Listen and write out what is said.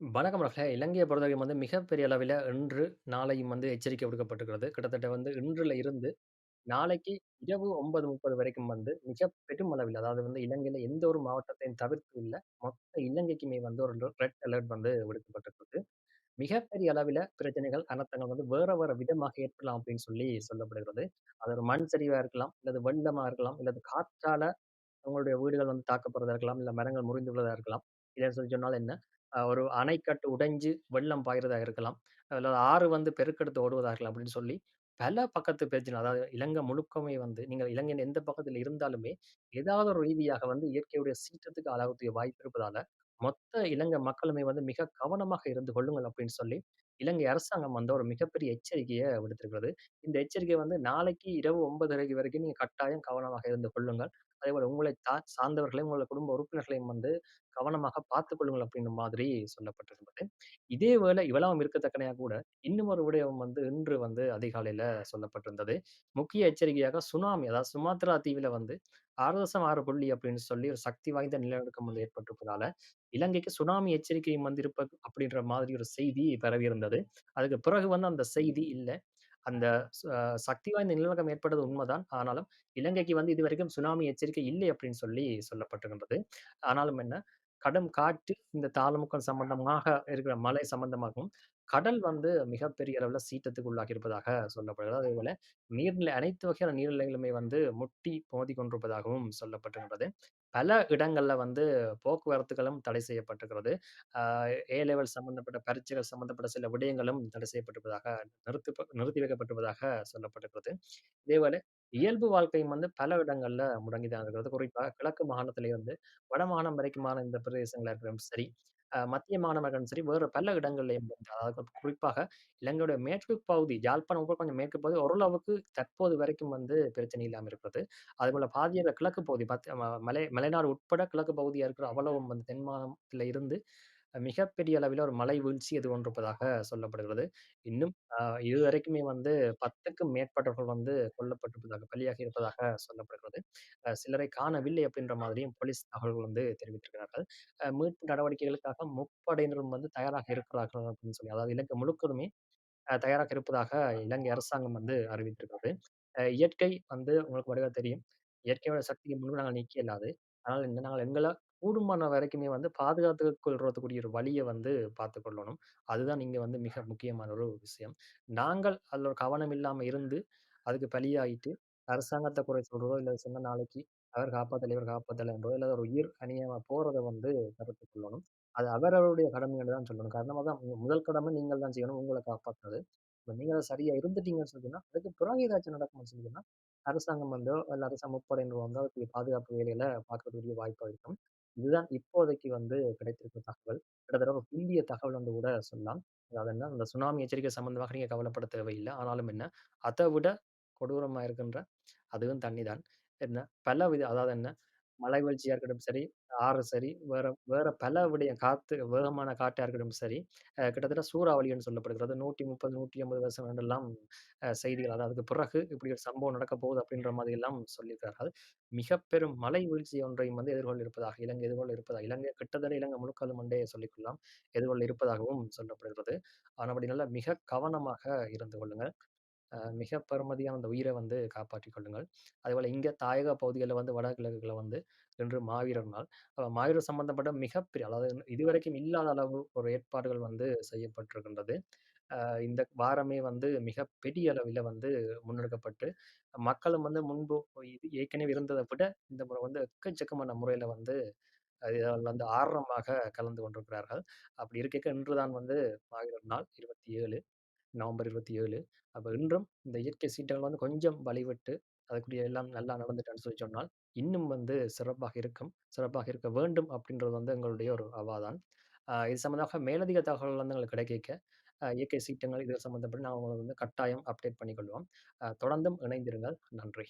வணக்கம் ரஃப்ல. இலங்கைய பொறுத்தவரைக்கும் வந்து மிகப்பெரிய அளவில இன்று, நாளையும் வந்து எச்சரிக்கை விடுக்கப்பட்டிருக்கிறது. கிட்டத்தட்ட வந்து இன்றுல இருந்து நாளைக்கு இரவு 9:30 வரைக்கும் வந்து மிக பெரும் அளவில், அதாவது வந்து இலங்கையில எந்த ஒரு மாவட்டத்தையும் தவிர்த்து உள்ள மொத்த இலங்கைக்குமே வந்து ஒரு ரெட் அலர்ட் வந்து விடுக்கப்பட்டிருக்கிறது. மிகப்பெரிய அளவில பிரச்சனைகள், அனர்த்தங்கள் வந்து வேற வேற விதமாக ஏற்படலாம் அப்படின்னு சொல்லி சொல்லப்படுகிறது. அது ஒரு மண் சரிவா இருக்கலாம், இல்லது வெள்ளமா இருக்கலாம், இல்லது காற்றால உங்களுடைய வீடுகள் வந்து தாக்கப்படுறதா இருக்கலாம், இல்ல மரங்கள் முறிந்து விழுவதா இருக்கலாம். இல்லன்னு சொல்லி சொன்னால் என்ன, ஒரு அணைக்கட்டு உடைஞ்சு வெள்ளம் பாய்கிறதா இருக்கலாம். அல்லது ஆறு வந்து பெருக்கெடுத்து ஓடுவதாக இருக்கலாம் அப்படின்னு சொல்லி, பல பக்கத்து பிரச்சனை. அதாவது இலங்கை முழுக்கமே வந்து நீங்கள் இலங்கையின் எந்த பக்கத்தில் இருந்தாலுமே, ஏதாவது ஒரு ரீதியாக வந்து இயற்கையுடைய சீற்றத்துக்கு ஆளாகக்கூடிய வாய்ப்பு இருப்பதால, மொத்த இலங்கை மக்களுமே வந்து மிக கவனமாக இருந்து கொள்ளுங்கள் அப்படின்னு சொல்லி, இலங்கை அரசாங்கம் வந்து ஒரு மிகப்பெரிய எச்சரிக்கையை விடுத்திருக்கிறது. இந்த எச்சரிக்கை வந்து நாளைக்கு இரவு 9:30 வரைக்கும் நீங்க கட்டாயம் கவனமாக இருந்து கொள்ளுங்கள். அதேபோல உங்களை தா சார்ந்தவர்களையும், உங்கள குடும்ப உறுப்பினர்களையும் வந்து கவனமாக பார்த்துக் கொள்ளுங்கள் அப்படின்ற மாதிரி சொல்லப்பட்டிருந்தது. இதே வேளை இவ்வளவும் இருக்கத்தக்கனையா கூட, இன்னும் ஒரு விடயம் வந்து இன்று வந்து அதிகாலையில சொல்லப்பட்டிருந்தது. முக்கிய எச்சரிக்கையாக சுனாமி, அதாவது சுமாத்ரா தீவில வந்து 6.6 புள்ளி அப்படின்னு சொல்லி ஒரு சக்தி வாய்ந்த நிலநடுக்கம் வந்து ஏற்பட்டிருப்பதால, இலங்கைக்கு சுனாமி எச்சரிக்கையும் வந்து இருப்பது அப்படின்ற மாதிரி ஒரு செய்தி பரவியிருந்தது. அதுக்கு பிறகு வந்து அந்த செய்தி இல்லை அந்த சக்தி வாய்ந்த நிலநடுக்கம் ஏற்பட்டது உண்மைதான் ஆனாலும் இலங்கைக்கு வந்து இதுவரைக்கும் சுனாமி எச்சரிக்கை இல்லை அப்படின்னு சொல்லி சொல்லப்பட்டிருக்கின்றது. ஆனாலும் என்ன, கடும் காற்று, இந்த தாளமுக்கம் சம்பந்தமாக இருக்கிற மலை சம்பந்தமாகவும், கடல் வந்து மிகப்பெரிய அளவில் சீற்றத்துக்கு உள்ளாகி இருப்பதாக சொல்லப்படுகிறது. அதே போல நீர்நிலை அனைத்து வகையான நீர்நிலைகளுமே வந்து முட்டி மோதி கொண்டிருப்பதாகவும் சொல்லப்பட்டிருக்கிறது. பல இடங்கள்ல வந்து போக்குவரத்துகளும் தடை செய்யப்பட்டிருக்கிறது. ஆ ஏ லெவல் சம்பந்தப்பட்ட பரீட்சைகள் சம்பந்தப்பட்ட சில விடயங்களும் தடை செய்யப்பட்டிருப்பதாக நிறுத்தி நிறுத்தி வைக்கப்பட்டிருப்பதாக சொல்லப்பட்டிருக்கிறது. இதேபோல இயல்பு வாழ்க்கையும் வந்து பல இடங்கள்ல முடங்கி தான் இருக்கிறது. குறிப்பா கிழக்கு மாகாணத்திலே வந்து வடமாகாணம் வரைக்குமான இந்த பிரதேசங்களா இருக்கிறோம் சரி, மத்திய இருக்கட்டும் சரி, வேறு பல இடங்கள்லயும் வந்து அதாவது குறிப்பாக இலங்கையுடைய மேற்கு பகுதி, யாழ்ப்பாணம் கூட கொஞ்சம் மேற்கு பகுதி ஓரளவுக்கு தற்போது வரைக்கும் வந்து பிரச்சனை இல்லாம இருக்கிறது. அதேபோல பாதியோட கிழக்கு பகுதி பத் ம மலை மலைநாடு உட்பட கிழக்கு பகுதியா இருக்கிற அவ்வளவும் வந்து தென் மாகாணத்தில இருந்து மிகப்பெரிய அளவில் ஒரு மலை வீழ்ச்சி எதிர்கொண்டிருப்பதாக சொல்லப்படுகிறது. இன்னும் அ இதுவரைக்குமே வந்து 10க்கும் மேற்பட்டவர்கள் வந்து கொல்லப்பட்டிருப்பதாக, பலியாகி இருப்பதாக சொல்லப்படுகிறது. அ சிலரை காணவில்லை அப்படின்ற மாதிரியும் போலீஸ் தகவல்கள் வந்து தெரிவித்திருக்கிறார்கள். அ மீட்பு நடவடிக்கைகளுக்காக முப்படையினரும் வந்து தயாராக இருக்கிறார்கள் அப்படின்னு சொல்லி, அதாவது இலங்கை முழுக்கதுமே அ தயாராக இருப்பதாக இலங்கை அரசாங்கம் வந்து அறிவித்திருக்கிறது. அ இயற்கை வந்து உங்களுக்கு வடிவா தெரியும். இயற்கையோட சக்தியை முழுவதும் நாங்க நீக்க இயலாது. அதனால இந்த நாங்கள் எங்கள கூடுமான வரைக்குமே வந்து பாதுகாத்து கொள்றதுக்குரிய ஒரு வழியை வந்து பார்த்து கொள்ளணும். அதுதான் நீங்கள் வந்து மிக முக்கியமான ஒரு விஷயம். நாங்கள் அதில் ஒரு கவனம் இல்லாமல் இருந்து, அதுக்கு பலியாயிட்டு, அரசாங்கத்தை குறை சொல்றதோ, இல்லை சொன்ன நாளைக்கு அவர் காப்பாத்தலை இவர் காப்பாத்தல என்றோ, ஒரு உயிர் அநியாயமா போறத வந்து தவிர்த்துக் கொள்ளணும். அது அவரவருடைய கடமை என்று தான் சொல்லணும். காரணமாக தான் முதல் கடமை நீங்கள் தான் செய்யணும், உங்களை காப்பாற்றுறது இப்போ நீங்கள் அதை சரியா இருந்துட்டீங்கன்னு சொல்லிட்டுன்னா அதுக்கு பிறகு ஏதாச்சும் நடக்கும்னு சொல்லி அரசாங்கம் வந்தோ, இல்லை அரசாங்க முப்படையினர் வந்தோ அதுக்கு பாதுகாப்பு வேலைகள பார்க்கக்கூடிய வாய்ப்பு இருக்கும். இதுதான் இப்போதைக்கு வந்து கிடைத்திருக்கும் தகவல். கிட்டத்தட்ட ஒரு துல்லிய தகவல் என்று கூட சொல்லலாம். அதாவது என்ன, அந்த சுனாமி எச்சரிக்கை சம்பந்தமாக நீங்க கவலைப்பட தேவையில்ல. ஆனாலும் என்ன, அத விட கொடூரமா இருக்கின்ற அதுவும் தண்ணி தான். என்ன பல வித அதாவது என்ன, மலை வீழ்ச்சியாக இருக்கட்டும் சரி, ஆறு சரி, வேற வேற பல விடைய காத்து வேகமான காட்டாக இருக்கட்டும் சரி, கிட்டத்தட்ட கிட்டத்தட்ட சூறாவளி என்று சொல்லப்படுகிறது. 130, 180 வருஷம் வேண்டெல்லாம் செய்திகள் அதாவது அதுக்கு பிறகு இப்படி ஒரு சம்பவம் நடக்க போகுது அப்படின்ற மாதிரி எல்லாம் சொல்லியிருக்கிறார்கள். மிக பெரும் மலை வீழ்ச்சி ஒன்றையும் வந்து எதிர்கொள்ள இருப்பதாக, இலங்கை எதிர்கொள்ள இருப்பதாக, இலங்கை கிட்டத்தட்ட இலங்கை முழுவதும் மண்டே சொல்லிக்கொள்ளலாம். எதிர்கொள்ள இருப்பதாகவும் சொல்லப்படுகிறது. ஆனால் ஆனபடினால மிக கவனமாக இருந்து கொள்ளுங்கள். மிக பெருமதியான அந்த உயிரை வந்து காப்பாற்றிக் கொள்ளுங்கள். அதேபோல் இங்கே தாயக பகுதிகளில் வந்து வடகிழக்குகளை வந்து இன்று மாவீரர் நாள். மாவீரர் சம்பந்தப்பட்ட மிகப்பெரிய அதாவது இதுவரைக்கும் இல்லாத அளவு ஒரு ஏற்பாடுகள் வந்து செய்யப்பட்டிருக்கின்றது. இந்த வாரமே வந்து மிக பெரிய அளவில் வந்து முன்னெடுக்கப்பட்டு, மக்களும் வந்து முன்பு இது ஏற்கனவே இருந்ததை விட இந்த முறை வந்து எக்கச்சக்கமான முறையில் வந்து இதில் வந்து ஆர்வமாக கலந்து கொண்டிருக்கிறார்கள். அப்படி இருக்க இன்று தான் வந்து மாவீரர் நாள் 27 நவம்பர் 27. அப்ப இன்றும் இந்த இயற்கை சீற்றங்கள் வந்து கொஞ்சம் வழிவிட்டு, அதுக்குரிய எல்லாம் நல்லா நடந்துட்டான்னு சொல்லி சொன்னால், இன்னும் வந்து சிறப்பாக இருக்கும். சிறப்பாக இருக்க வேண்டும் அப்படின்றது வந்து எங்களுடைய ஒரு அவா தான். அ இது சம்மந்தமாக மேலதிக தகவல் வந்து எங்களுக்கு கிடைக்க, அ இயற்கை சீற்றங்கள் இது சம்மந்தப்பட்டு நான் உங்களுக்கு வந்து கட்டாயம் அப்டேட் பண்ணிக் கொள்வோம். அ தொடர்ந்தும் இணைந்திருங்கள். நன்றி.